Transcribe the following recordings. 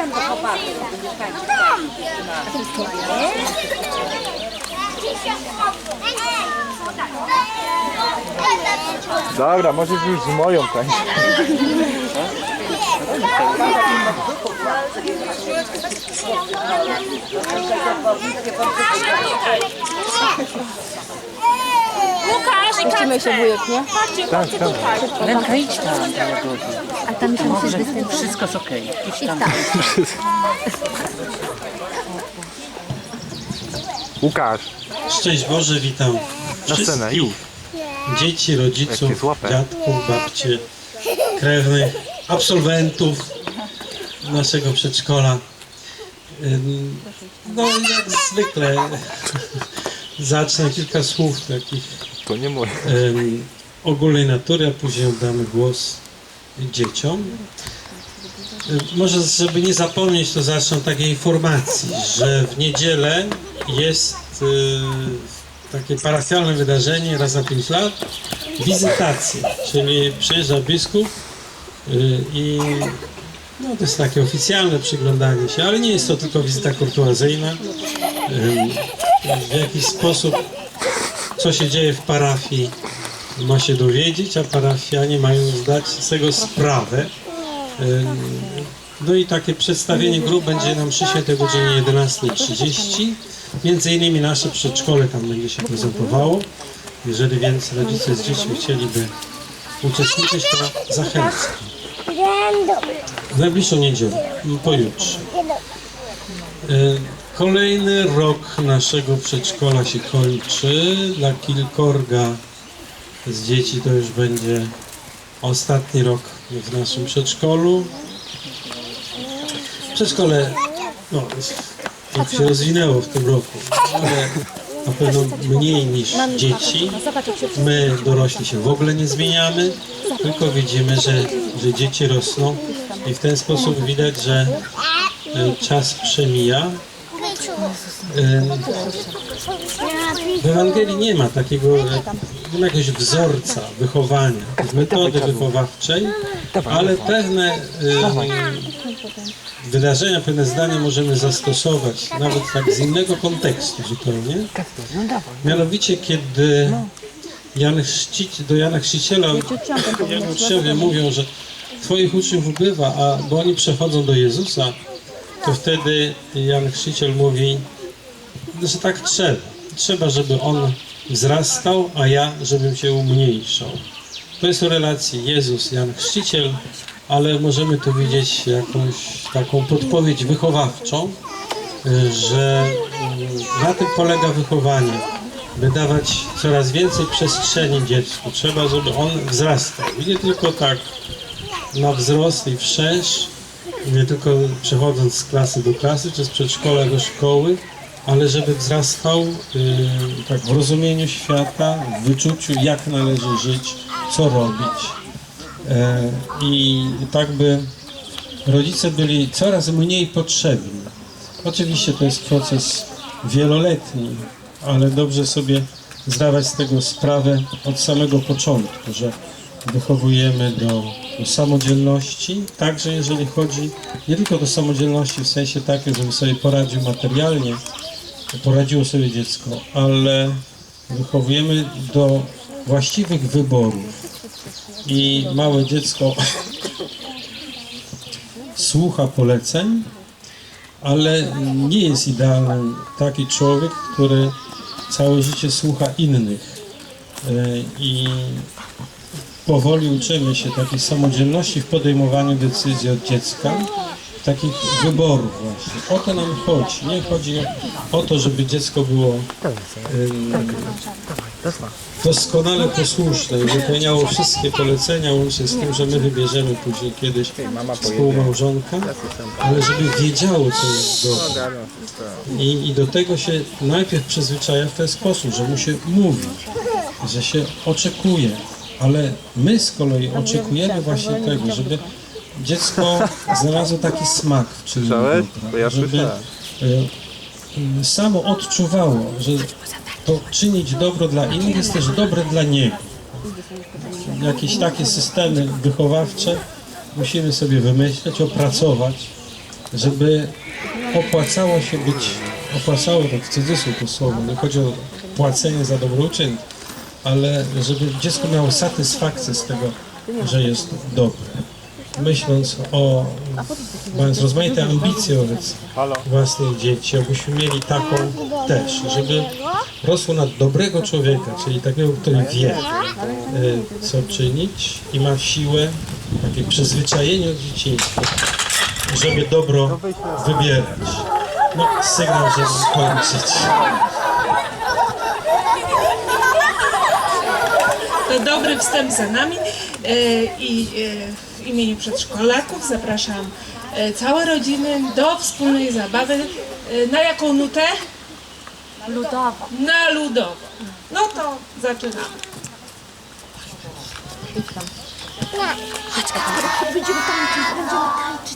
tam do chłopaków. Dobra, możesz już z moją tańczyć. Łukasz i Puścimy się wujek, nie? Patrzcie, Tak, chodźcie tak. tutaj. Lenka, idź tam. A tam się musisz występować. wszystko jest okej. Idź tam. Łukasz, Szczęść Boże, witam na scenę, wszystkich już. dzieci, rodziców, dziadków, babcie, krewnych, absolwentów naszego przedszkola. Ym, No jak zwykle zacznę kilka słów takich To nie moje. em, ogólnej natury, a później oddamy głos dzieciom. Em, Może, żeby nie zapomnieć, to zacznę od takiej informacji, że w niedzielę jest e, takie parafialne wydarzenie raz na 5 lat, wizytacja, czyli przyjeżdża biskup e, i no, to jest takie oficjalne przyglądanie się, ale nie jest to tylko wizyta kurtuazyjna. Em, W jakiś sposób co się dzieje w parafii ma się dowiedzieć, a parafianie mają zdać z tego sprawę. No i takie przedstawienie grup będzie na mszy świętej o godzinie 11.30. Między innymi nasze przedszkole tam będzie się prezentowało. Jeżeli więc rodzice z dziećmi chcieliby uczestniczyć, to zachęcam. W najbliższą niedzielę, pojutrze. Kolejny rok naszego przedszkola się kończy. Dla kilkorga z dzieci to już będzie ostatni rok w naszym przedszkolu. Przedszkole no, tak się rozwinęło w tym roku, ale na pewno mniej niż dzieci. My dorośli się w ogóle nie zmieniamy, tylko widzimy, że, że dzieci rosną i w ten sposób widać, że e, czas przemija. W Ewangelii nie ma takiego, nie ma jakiegoś wzorca wychowania, metody wychowawczej, ale pewne e, wydarzenia, pewne zdania możemy zastosować nawet tak z innego kontekstu zupełnie. Mianowicie, kiedy Jan Chrzcic, do Jana Chrzciciela uczniowie mówią, że Twoich uczniów ubywa, a bo oni przechodzą do Jezusa, to wtedy Jan Chrzciciel mówi, że tak trzeba. Trzeba, żeby on wzrastał, a ja, żebym się umniejszał. To jest o relacji Jezus, Jan Chrzciciel, ale możemy tu widzieć jakąś taką podpowiedź wychowawczą, że y, na tym polega wychowanie, by dawać coraz więcej przestrzeni dziecku. Trzeba, żeby on wzrastał. I nie tylko tak na wzrost i wszerz, nie tylko przechodząc z klasy do klasy, czy z przedszkola do szkoły, ale żeby wzrastał y, tak w rozumieniu świata, w wyczuciu, jak należy żyć, co robić. E, I tak by rodzice byli coraz mniej potrzebni. Oczywiście to jest proces wieloletni, ale dobrze sobie zdawać z tego sprawę od samego początku, że wychowujemy do, do samodzielności, także jeżeli chodzi nie tylko do samodzielności w sensie takim, żeby sobie poradził materialnie, poradziło sobie dziecko, ale wychowujemy do właściwych wyborów. I małe dziecko słucha poleceń, ale nie jest idealnym taki człowiek, który całe życie słucha innych. E, I powoli uczymy się takiej samodzielności w podejmowaniu decyzji od dziecka, takich wyborów właśnie. O to nam chodzi. Nie chodzi o to, żeby dziecko było em, doskonale posłuszne i wypełniało wszystkie polecenia, łącznie z tym, że my wybierzemy później kiedyś współmałżonka, ale żeby wiedziało, co jest dobre. I, I do tego się najpierw przyzwyczaja w ten sposób, że mu się mówi, że się oczekuje, ale my z kolei oczekujemy właśnie tego, żeby dziecko znalazło taki smak w czynieniu Słyszałeś? dobra, Bo ja żeby słyszałem. e, samo odczuwało, że to czynić dobro dla innych jest też dobre dla niego. Jakieś takie systemy wychowawcze musimy sobie wymyśleć, opracować, żeby opłacało się być, opłacało tak w cudzysłów to słowo, nie chodzi o płacenie za dobroczyn, ale żeby dziecko miało satysfakcję z tego, że jest dobre. Myśląc o, mając rozmaite ambicje wobec własnych dzieci, abyśmy mieli taką też, żeby rosło na dobrego człowieka, czyli takiego, który wie, y, co czynić i ma siłę, takie przyzwyczajenie od dzieciństwa, żeby dobro wybierać. No, sygnał, żeby kończyć. To dobry wstęp za nami E, i e, imieniu przedszkolaków zapraszam e, całe rodziny do wspólnej zabawy. E, Na jaką nutę? Ludowa. Na ludową. No to zaczynamy. Będziemy tańczyć, będziemy tańczyć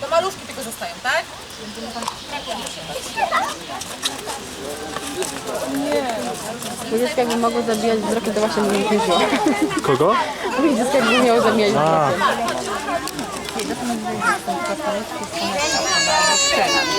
To maluszki tylko zostają, tak? Bo dziecko jakby mogło zabijać wzrokiem, to właśnie bym nie wzięła. Kogo? Dziecko jakby miało zabijać A,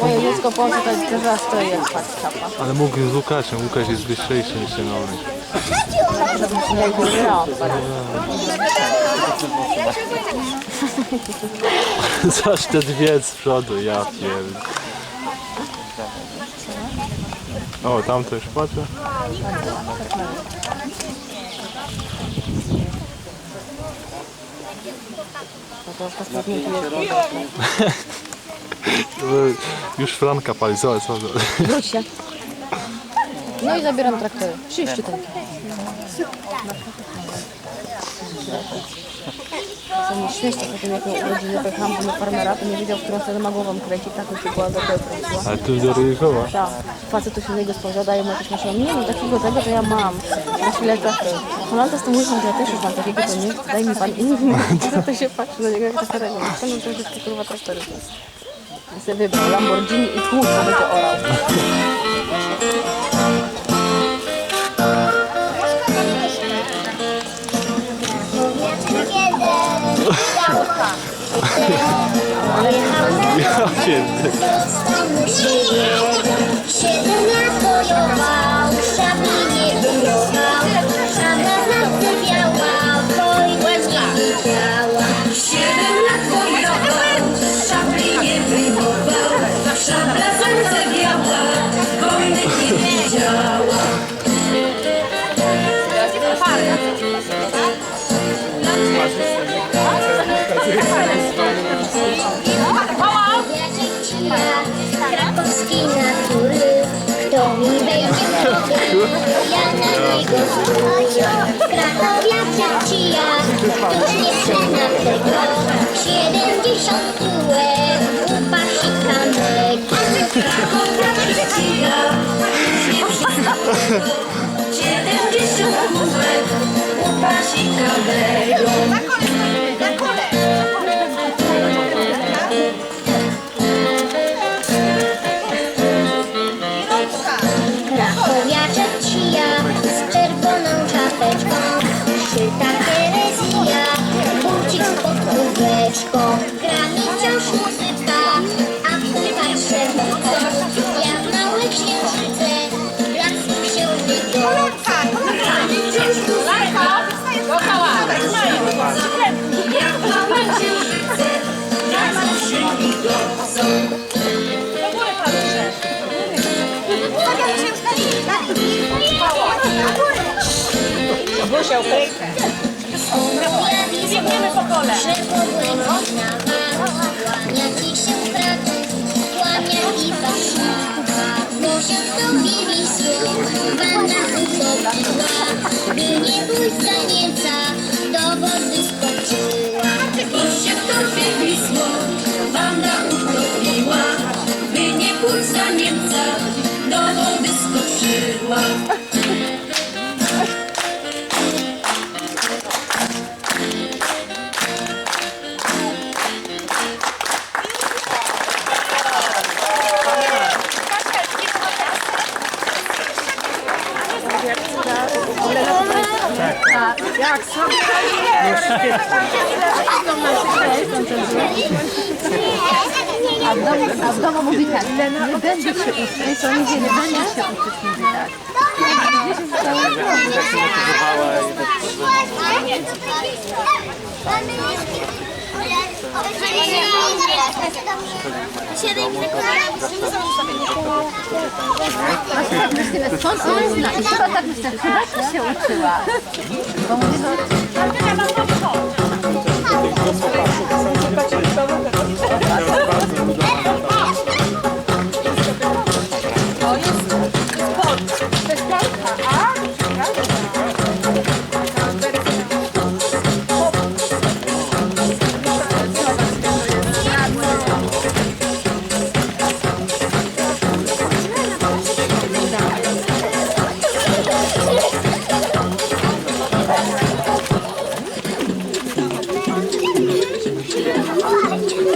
Moje dziecko poszło tutaj teraz stoi jak. Ale mógł z Łukaszem, Łukasz jest wyższejszy niż ten miał. Zaś te dwie z przodu, ja pierd... O, tam też patrzę. To. Już Franka pali, zobacz, zobacz. Wróć się. No i zabieram traktory. Trzy szczytenki. Co mnie śmieszne, po tym jak miał urodziny pojechałam do farmera, to nie wiedział, w którą stronę ma głową kręcić, tak mi się była do kręciła. Ale tu do Ryjkowa. Tak, facetu silnego spojrzał, daje mu jakieś maszynę. Nie, no takiego tego to ja mam. Na chwilę tak. No to z tym to ja też już mam takiego, to nie, daj mi pan. I nie wiem, co to się patrzy na niego jak do starego. Ściągnął to wszystkie kurwa traktory. I sobie wybrał Lamborghini i to będzie orał. Ja pierd... Krakowiaczek ci ja, już nie przena tego, siedemdziesiąt Biegniemy po kole. Czerwona kłania ci się bratu, kłania i patrz. Bo się w wanna utopiła, by nie pójść za A w domu, a w domu mówi tak, nie będę się uczyć, to nigdzie nie będę się uczyć, tak. Skąd on zna? I chyba tak chyba to się uczyła. Bo mówi, że 이런 거